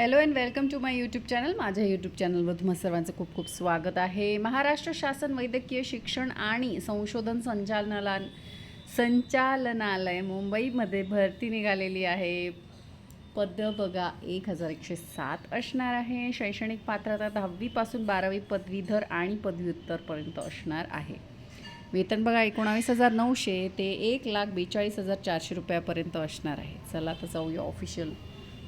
Hello and welcome to my YouTube channel माझ्या YouTube चॅनलवर तुम्हा सर्वांचं खूप खूप स्वागत आहे. महाराष्ट्र शासन वैद्यकीय शिक्षण आणि संशोधन संचालनाला संचालनालय मुंबईमध्ये भरती निघालेली आहे. पद बघा एक हजार एकशे सात असणार आहे. शैक्षणिक पात्रता दहावीपासून बारावी पदवीधर आणि पदव्युत्तरपर्यंत असणार आहे. वेतन बघा एकोणावीस हजार नऊशे ते एक लाख बेचाळीस हजार चारशे रुपयापर्यंत असणार आहे. चला तर जाऊया ऑफिशियल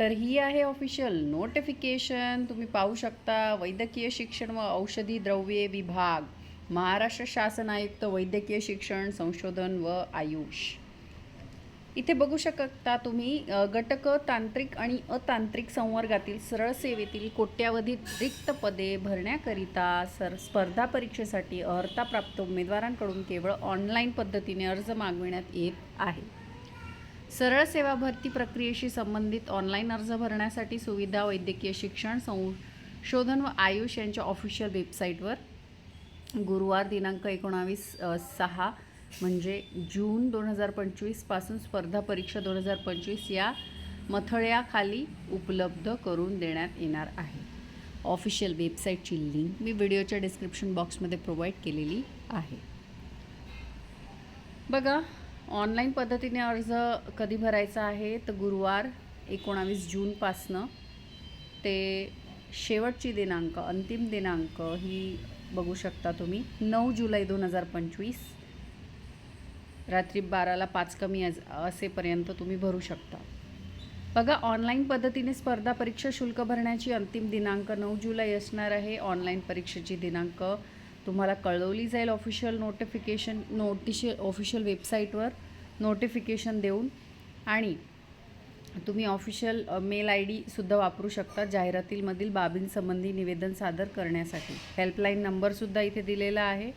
तर ही आहे ऑफिशियल नोटिफिकेशन तुम्ही पाहू शकता वैद्यकीय शिक्षण व औषधी द्रव्ये विभाग महाराष्ट्र शासन आयुक्त वैद्यकीय शिक्षण संशोधन व आयुष. इथे बघू शकता तुम्ही घटक गटक तांत्रिक आणि अतांत्रिक संवर्गातील सरळ सेवेतील कोट्यावधी रिक्त पदे भरण्याकरिता सर स्पर्धा परीक्षेसाठी अर्हता प्राप्त उमेदवारांकडून केवळ ऑनलाईन पद्धतीने अर्ज मागविण्यात येत आहे. सरळ सेवा भरती प्रक्रियेशी संबंधित ऑनलाईन अर्ज भरण्यासाठी सुविधा वैद्यकीय शिक्षण संशोधन व आयुष यांच्या ऑफिशियल वेबसाईटवर गुरुवार दिनांक एकोणावीस सहा म्हणजे जून दोन हजार पंचवीसपासून स्पर्धा परीक्षा दोन हजार पंचवीस या मथळ्याखाली उपलब्ध करून देण्यात येणार आहे. ऑफिशियल वेबसाईटची लिंक मी व्हिडिओच्या डिस्क्रिप्शन बॉक्समध्ये प्रोव्हाइड केलेली आहे. बघा ऑनलाईन पद्धतीने अर्ज कधी भरायचा आहे? तर गुरुवार एकोणावीस जूनपासनं ते शेवटची दिनांक अंतिम दिनांक ही बघू शकता तुम्ही. नऊ जुलै दोन हजार पंचवीस. रात्री बाराला पाच कमी अज असेपर्यंत तुम्ही भरू शकता. बघा ऑनलाईन पद्धतीने स्पर्धा परीक्षा शुल्क भरण्याची अंतिम दिनांक नऊ जुलै असणार आहे. ऑनलाईन परीक्षेची दिनांक तुम्हाला कळवली जाईल ऑफिशियल नोटिफिकेशन नोटिशि ऑफिशियल वेबसाईटवर नोटिफिकेशन देऊन. आणि तुम्ही ऑफिशियल मेल आय डीसुद्धा वापरू शकता जाहिरातीमधील बाबींसंबंधी निवेदन सादर करण्यासाठी. हेल्पलाईन नंबरसुद्धा इथे दिलेला आहे.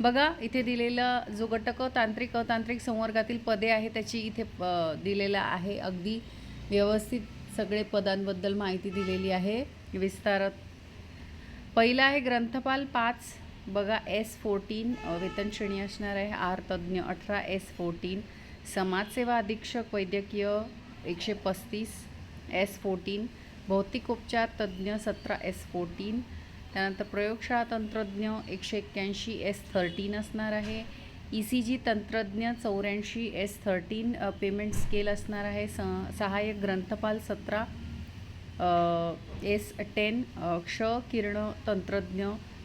बघा इथे दिलेला जो घटक तांत्रिक अतांत्रिक संवर्गातील पदे आहे त्याची इथे दिलेला दिलेलं आहे. अगदी व्यवस्थित सगळे पदांबद्दल माहिती दिलेली आहे. विस्तारात. पहिलं आहे ग्रंथपाल पाच. बघा एस फोर्टीन वेतन श्रेणी असणार आहे आर तज्ज्ञ अठरा एस फोर्टीन. समाजसेवा अधीक्षक वैद्यकीय एकशे पस्तीस एस फोर्टीन. भौतिकोपचार तज्ज्ञ सतरा एस फोर्टीन. त्यानंतर प्रयोगशाळा तंत्रज्ञ एकशे एक्क्याऐंशी एस थर्टीन असणार आहे. ई सी जी तंत्रज्ञ चौऱ्याऐंशी एस थर्टीन पेमेंट स्केल असणार आहे. स सहाय्यक ग्रंथपाल सतरा एस टेन क्ष किरण तंत्रज्ञ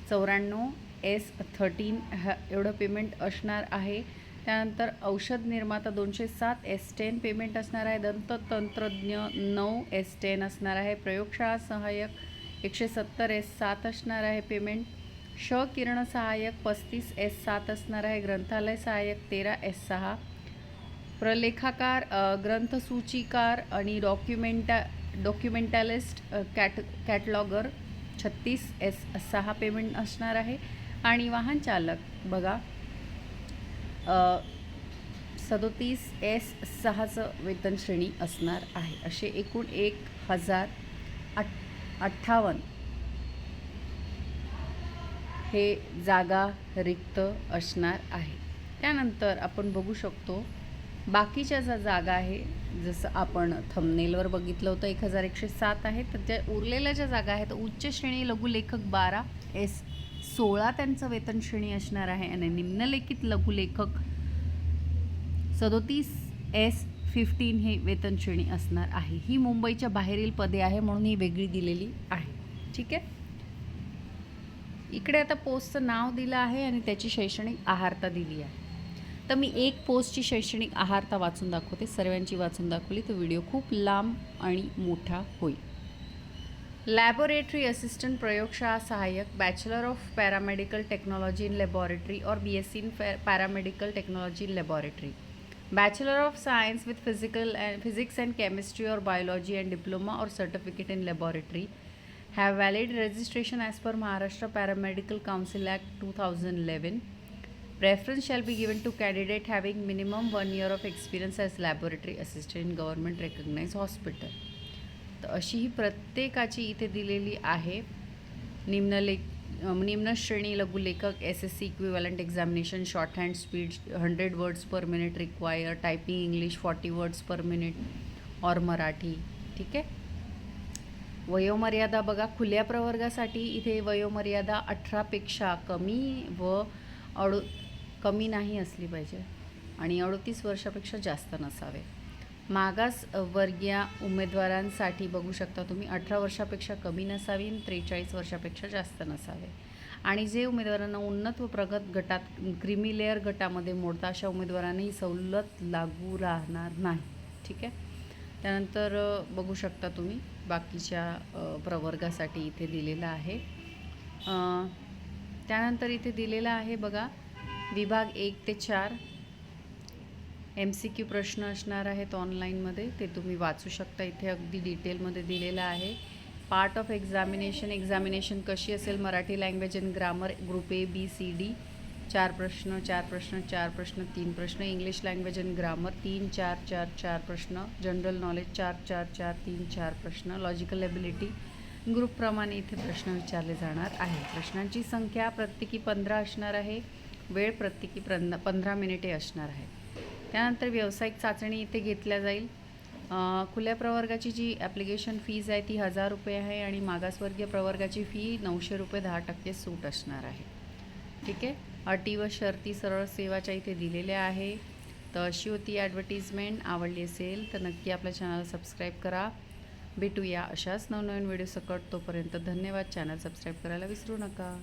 चौऱ्याण्णव एस थर्टीन ह एवढं पेमेंट असणार आहे. त्यानंतर औषध निर्माता दोनशे सात एस टेन पेमेंट असणार आहे. दंत तंत्रज्ञ नऊ एस टेन असणार आहे. प्रयोगशाळा सहाय्यक एकशे सत्तर एस सात असणार आहे पेमेंट श किरण सहाय्यक पस्तीस एस सात असणार आहे. ग्रंथालय सहाय्यक तेरा एस सहा. प्रलेखाकार ग्रंथसूचीकार आणि डॉक्युमेंटा डॉक्युमेंटॅलिस्ट कॅट कॅटलॉगर छत्तीस एस सहा पेमेंट असणार आहे. आणि वाहन चालक बघा. सदोतीस एस सहाचं वेतन श्रेणी असणार आहे. असे एकूण एक हजार आठ अठ्ठावन्न हे जागा रिक्त असणार आहे. त्यानंतर आपण बघू शकतो बाकीच्या ज्या जागा आहे जसं आपण थमनेलवर बघितलं होतं एक हजार एकशे सात आहे. तर त्या उरलेल्या ज्या जागा आहेत उच्च श्रेणी लघुलेखक बारा एस सोळा त्यांचं वेतन श्रेणी असणार आहे आणि निम्नलिखित लघुलेखक सदोतीस एस फिफ्टीन हे वेतन श्रेणी असणार आहे. ही मुंबईच्या बाहेरील पदे आहे म्हणून ही वेगळी दिलेली आहे. ठीक आहे? इकडे आता पोस्टचं नाव दिलं आहे आणि त्याची शैक्षणिक आहारता दिली आहे. तर मी एक पोस्टची शैक्षणिक आहारता वाचून दाखवते. सर्वांची वाचून दाखवली तर व्हिडिओ खूप लांब आणि मोठा होईल. laboratory assistant prayogshala sahayak bachelor of paramedical technology in laboratory or bsc in paramedical technology in laboratory. Bachelor of science with physics and chemistry or biology and diploma or certificate in laboratory. Have valid registration as per maharashtra paramedical council act 2011 preference shall be given to candidate having minimum 1 year of experience as laboratory assistant in government recognized hospital. तर अशी ही प्रत्येकाची इथे दिलेली आहे. निम्नलेख निम्न श्रेणी लघुलेखक S S C equivalent examination shorthand speed hundred words per minute require typing English forty words per minute और मराठी ठीक आहे? वयोमर्यादा बघा खुल्या प्रवर्गासाठी इथे वयोमर्यादा अठरापेक्षा कमी व अडू कमी नाही असली पाहिजे. आणि अडतीस वर्षापेक्षा जास्त नसावे. मागास वर्गीय उमेदवारांसाठी बघू शकता तुम्ही अठरा वर्षापेक्षा कमी नसावी त्रेचाळीस वर्षापेक्षा जास्त नसावे. आणि जे उमेदवारांना उन्नत व प्रगत गटात क्रिमी लेअर गटामध्ये मोडता अशा उमेदवारांना ही सवलत लागू राहणार नाही. ठीक आहे? त्यानंतर बघू शकता तुम्ही बाकीच्या प्रवर्गासाठी इथे दिलेलं आहे. त्यानंतर इथे दिलेलं आहे बघा विभाग एक ते चार. एम सी क्यू प्रश्न असणार आहेत ऑनलाईनमध्ये ते तुम्ही वाचू शकता. इथे अगदी डिटेलमध्ये दिलेलं आहे. पार्ट ऑफ एक्झामिनेशन एक्झामिनेशन कशी असेल? Marathi language and grammar group A B C D चार प्रश्न चार प्रश्न चार प्रश्न तीन प्रश्न. इंग्लिश लँग्वेज अँड ग्रामर तीन चार चार चार प्रश्न. जनरल नॉलेज चार चार चार तीन चार प्रश्न. लॉजिकल एबिलिटी ग्रुपप्रमाणे इथे प्रश्न विचारले जाणार आहे प्रश्नांची संख्या प्रत्येकी पंधरा असणार आहे. वेळ प्रत्येकी प्रन पंधरा मिनिटे असणार आहे. त्यानंतर व्यावसायिक चाचणी इथे घेतल्या जाईल. खुल्या प्रवर्गाची जी ॲप्लिकेशन फीज आहे ती हजार रुपये आहे आणि मागासवर्गीय प्रवर्गाची फी नऊशे रुपये दहा टक्के सूट असणार आहे. ठीक आहे? अटी व शर्ती सरळ सेवाच्या इथे दिलेल्या आहे. तर अशी होती ॲडव्हर्टिजमेंट आवडली असेल तर नक्की आपल्या चॅनल सबस्क्राईब करा. भेटूया अशाच नवनवीन व्हिडिओ सकट तोपर्यंत धन्यवाद. चॅनल सबस्क्राईब करायला विसरू नका.